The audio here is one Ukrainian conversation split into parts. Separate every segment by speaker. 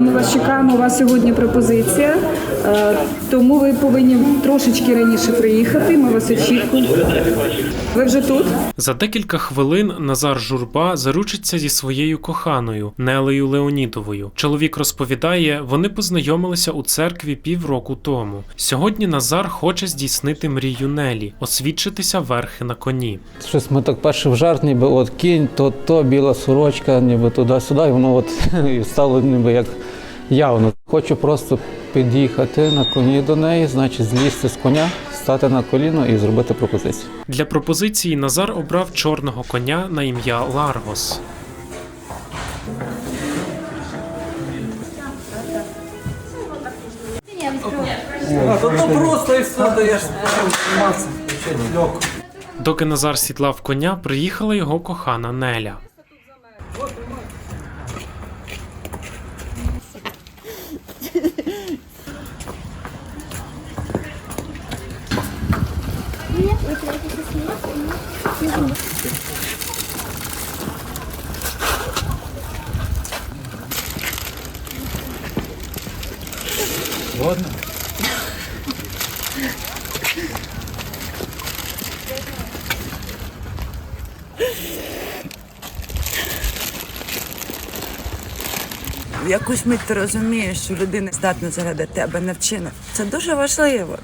Speaker 1: Ми вас чекаємо. У вас сьогодні пропозиція, е, тому ви повинні трошечки раніше приїхати. Ми вас очікуємо. Ви вже тут?
Speaker 2: За декілька хвилин Назар Журба заручиться зі своєю коханою Нелею Леонідовою. Чоловік розповідає, вони познайомилися у церкві півроку тому. Сьогодні Назар хоче здійснити мрію Нелі, освідчитися верхи на коні.
Speaker 3: Щось ми так перший в жарт, ніби от кінь, то то біла сорочка, ніби туди-сюди, і воно от і стало ніби як явно. Хочу просто під'їхати на коні до неї, значить злізти з коня, стати на коліно і зробити пропозицію.
Speaker 2: Для пропозиції Назар обрав чорного коня на ім'я Ларгос. Доки Назар сідлав коня, приїхала його кохана Неля.
Speaker 4: В якусь мить ти розумієш, що людина здатна заради тебе на вчинок. Це дуже важливо.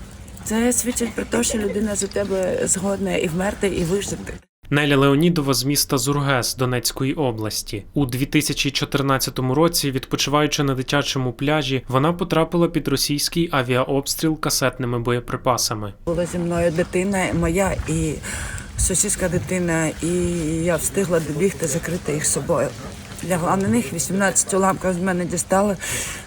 Speaker 4: Це свідчить про те, що людина за тебе згодна і вмерти, і вижити.
Speaker 2: Неля Леонідова з міста Зургес Донецької області. У 2014 році, відпочиваючи на дитячому пляжі, вона потрапила під російський авіаобстріл касетними боєприпасами.
Speaker 4: Була зі мною дитина моя і сусідська дитина, і я встигла добігти, закрити їх собою. Лягла на них 18 уламків з мене дістали,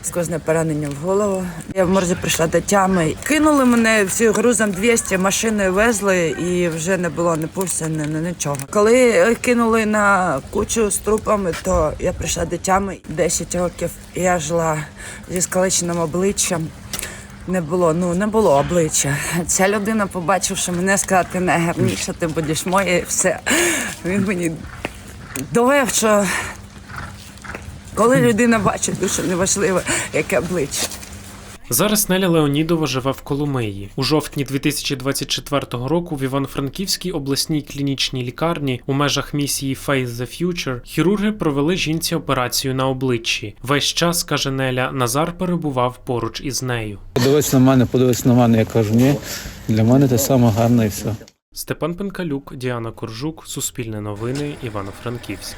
Speaker 4: сквозне поранення в голову. Я в морзі прийшла до тями. Кинули мене всі грузом 200, машиною везли і вже не було ні пульсу, ні, ні нічого. Коли кинули на кучу з трупами, то я прийшла до тями 10 років. Я жила зі скалеченим обличчям. Не було, ну не було обличчя. Ця людина, побачивши мене, сказала, ти найгарніша, ти будеш моя і все. Він мені довів, що коли людина бачить, дуже неважливо, яке обличчя.
Speaker 2: Зараз Неля Леонідова живе в Коломиї. У жовтні 2024 року в Івано-Франківській обласній клінічній лікарні у межах місії Faith the Future хірурги провели жінці операцію на обличчі. Весь час, каже Неля, Назар перебував поруч із нею.
Speaker 3: Подивись на мене, подивись на мене, я кажу, ні, для мене те саме гарне і все.
Speaker 2: Степан Пенкалюк, Діана Коржук, Суспільне новини, Івано-Франківськ.